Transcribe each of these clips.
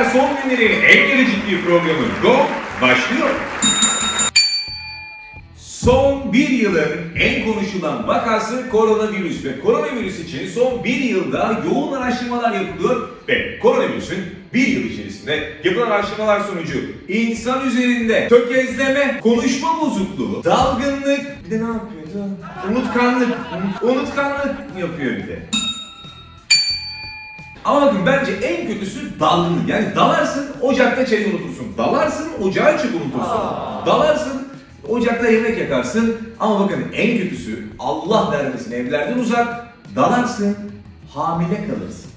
arkadaşlar son günlerin en geri ciddi programı Go başlıyor. Son bir yılın en konuşulan vakası koronavirüs ve koronavirüs için son bir yılda yoğun araştırmalar yapılıyor ve koronavirüsün bir yıl içerisinde yapılan araştırmalar sonucu insan üzerinde tökezleme, konuşma bozukluğu, dalgınlık, bir de ne yapıyordu? Unutkanlık, unutkanlık yapıyor bir de. Ama bakın bence en kötüsü dalgınlık. Yani dalarsın ocakta çayı unutursun. Dalarsın ocağı çık unutursun. Dalarsın ocakta yemek yakarsın. Ama bakın en kötüsü Allah vermesin evlerden uzak. Dalarsın hamile kalırsın.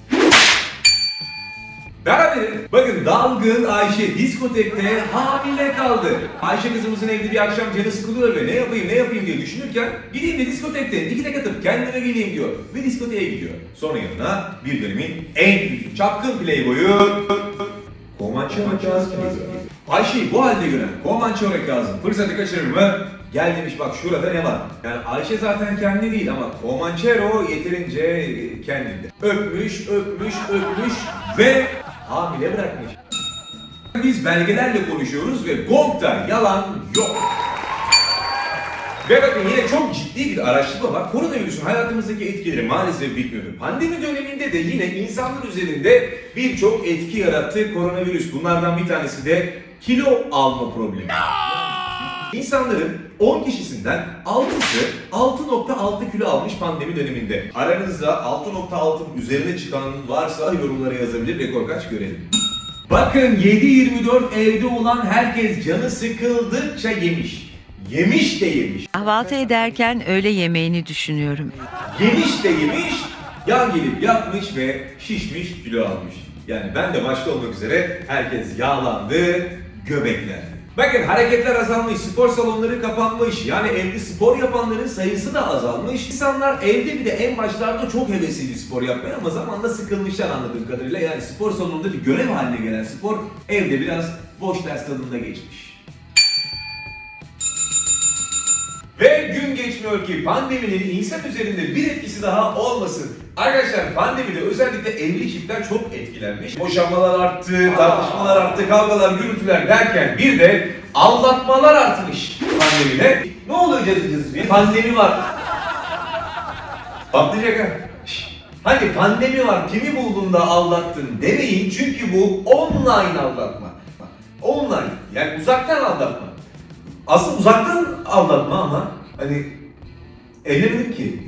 Beraberim. Bakın dalgın Ayşe diskotekte hamile kaldı. Ayşe kızımızın evde bir akşam canı sıkılıyor ve ne yapayım ne yapayım diye düşünürken gideyim de diskotekte iki tek atıp kendime geleyim diyor. Ve diskoteye gidiyor. Sonra yanına bir dönemin en çapkın playboyu Komançero Kazım. Ayşe'yi bu halde gören Komançero Kazım fırsatı kaçırır mı? Gel demiş bak şurada ne var? Yani Ayşe zaten kendi değil ama Komançero yeterince kendinde. Öpmüş, öpmüş, öpmüş ve hamile bırakmış. Biz belgelerle konuşuyoruz ve GOM'da yalan yok. Ve bakın yine çok ciddi bir araştırma var. Koronavirüsün hayatımızdaki etkileri maalesef bitmiyor. Pandemi döneminde de yine insanlar üzerinde birçok etki yarattı koronavirüs. Bunlardan bir tanesi de kilo alma problemi. İnsanların 10 kişisinden 6'sı 6.6 kilo almış pandemi döneminde. Aranızda 6.6'ın üzerine çıkan varsa yorumlara yazabilir rekor kaç görelim. Bakın 7-24 evde olan herkes canı sıkıldıkça yemiş. Yemiş de yemiş. Kahvaltı ederken öğle yemeğini düşünüyorum. Yemiş de yemiş, yan gelip yatmış ve şişmiş kilo almış. Yani ben de başta olmak üzere herkes yağlandı, göbeklendi. Bakın hareketler azalmış, spor salonları kapanmış. Yani evde spor yapanların sayısı da azalmış. İnsanlar evde bir de en başlarda çok hevesliydi spor yapmaya ama zamanla sıkılmışlar anladığım kadarıyla. Yani spor salonunda bir görev haline gelen spor evde biraz boş ders tadında geçmiş. Geçmiyor ki pandeminin insan üzerinde bir etkisi daha olmasın. Arkadaşlar pandemide özellikle evli çiftler çok etkilenmiş. Boşanmalar arttı, tartışmalar arttı, kavgalar, gürültüler derken bir de aldatmalar artmış pandemide. Ne oluyor cazı diye? Pandemi var. Patlayacak ha. Hani pandemi var, kimi buldun da aldattın demeyin çünkü bu online aldatma. Online, yani uzaktan aldatma. Aslında uzaktan aldatma ama hani evlenemedim ki.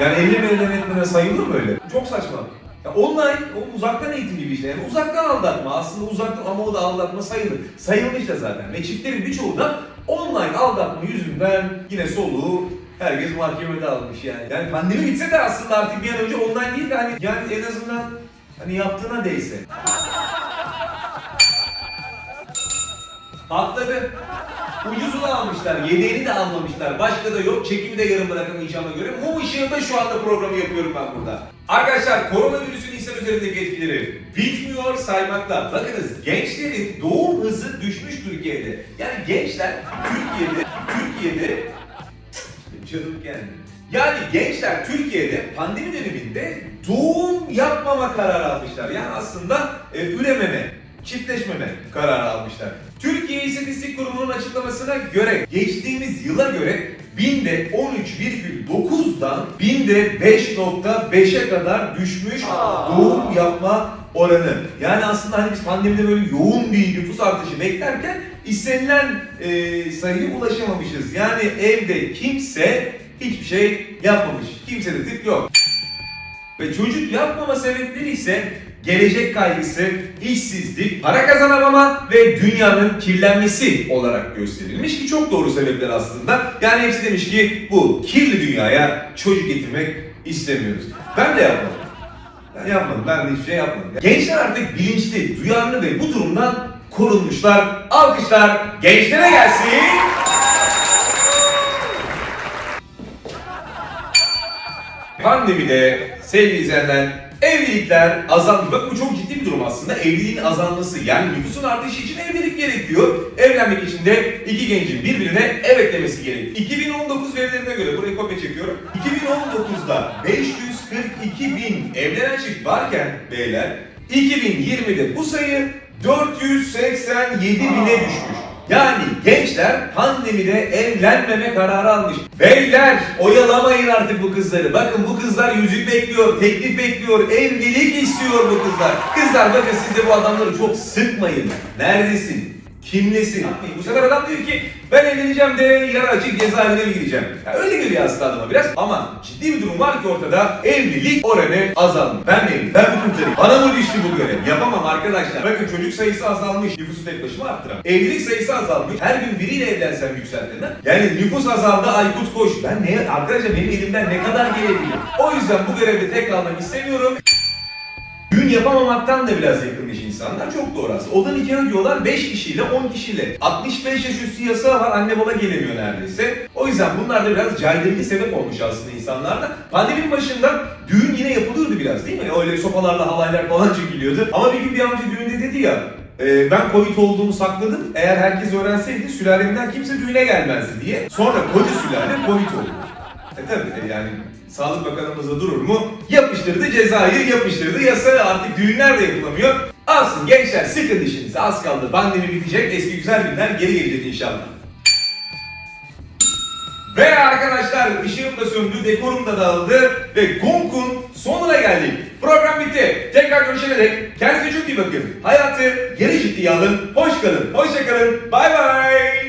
Yani evlenmeden etmeden sayılır mı öyle? Çok saçma. Ya online, o uzaktan eğitim gibi işte. Yani uzaktan aldatma. Aslında uzaktan ama o da aldatma sayılır. Sayılmış da zaten. Ve çiftlerin birçoğu da online aldatma yüzünden yine soluğu herkes mahkemede almış yani. Yani pandemi bitse de aslında artık bir an önce online değil de hani yani en azından hani yaptığına değse. Patladı. Ucuzunu almışlar, yedeğini de almamışlar. Başka da yok, çekimi de yarım bırakamayacağıma göre. Mum ışığında şu anda programı yapıyorum ben burada. Arkadaşlar koronavirüsün insan üzerindeki etkileri bitmiyor saymakla. Bakınız gençlerin doğum hızı düşmüş Türkiye'de. Yani gençler Türkiye'de, Türkiye'de Canım geldi. Yani gençler Türkiye'de pandemi döneminde doğum yapmama kararı almışlar. Yani aslında e, ürememe, çiftleşmeme kararı almışlar. Türkiye İstatistik Kurumu'nun açıklamasına göre geçtiğimiz yıla göre binde 13,9'dan binde 5.5'e kadar düşmüş doğum yapma oranı. Yani aslında hani biz pandemide böyle yoğun bir nüfus artışı beklerken istenilen e, sayıya ulaşamamışız. Yani evde kimse hiçbir şey yapmamış. Kimsede tık yok. Ve çocuk yapmama sebepleri ise gelecek kaygısı, işsizlik, para kazanamama ve dünyanın kirlenmesi olarak gösterilmiş ki çok doğru sebepler aslında. Yani hepsi demiş ki bu kirli dünyaya çocuk getirmek istemiyoruz. Ben de yapmadım. Ben yapmadım. Ben de hiçbir şey yapmadım. Gençler artık bilinçli, duyarlı ve bu durumdan korunmuşlar. Alkışlar gençlere gelsin. Pandemide sevgili izleyenler evlilikler azalmış. Bak bu çok ciddi bir durum aslında. Evliliğin azalması yani nüfusun artışı için evlilik gerekiyor. Evlenmek için de iki gencin birbirine evet demesi gerekiyor. 2019 verilerine göre burayı kopya çekiyorum. 2019'da 542 bin evlenen çift varken beyler 2020'de bu sayı 487 bine düşmüş. Yani gençler pandemide evlenmeme kararı almış. Beyler oyalamayın artık bu kızları. Bakın bu kızlar yüzük bekliyor, teklif bekliyor, evlilik istiyor bu kızlar. Kızlar bakın siz de bu adamları çok sıkmayın. Neredesin? Kimlesin? Bu sefer adam diyor ki ben evleneceğim de yarı açık cezaevine mi gideceğim? Ya öyle geliyor aslında adama biraz ama ciddi bir durum var ki ortada evlilik oranı azalmış. Ben miyim? Ben mi kurtarayım? Bana mı düştü bu görev? Yapamam arkadaşlar. Bakın çocuk sayısı azalmış. Nüfusu tek başıma arttıram. Evlilik sayısı azalmış. Her gün biriyle evlensem yükseltirim. Yani nüfus azaldı Aykut koş. Ben ne? Arkadaşlar benim elimden ne kadar gelebilir? O yüzden bu görevde tek kalmak istemiyorum. Düğün yapamamaktan da biraz yakınmış insanlar. Çok doğru aslında. Oda nikahı diyorlar 5 kişiyle 10 kişiyle. 65 yaş üstü yasağı var anne baba gelemiyor neredeyse. O yüzden bunlar da biraz caydırıcı sebep olmuş aslında insanlarda. Pandeminin başında düğün yine yapılıyordu biraz değil mi? Öyle sopalarla halaylar falan çekiliyordu. Ama bir gün bir amca düğünde dedi ya e, ben Covid olduğumu sakladım. Eğer herkes öğrenseydi sülalemden kimse düğüne gelmezdi diye. Sonra koca sülale Covid oldu. E tabii yani Sağlık Bakanımız da durur mu? Yapıştırdı cezayı, yapıştırdı yasağı artık düğünler de yapılamıyor. Alsın gençler sıkın dişinizi az kaldı. Pandemi bitecek, eski güzel günler geri gelecek inşallah. Ve arkadaşlar ışığım da söndü, dekorum da dağıldı ve Gong'un sonuna geldik. Program bitti. Tekrar görüşene dek kendinize çok iyi bakın. Hayatı geri ciddiye alın. Hoş kalın, hoşça kalın. Bay bay.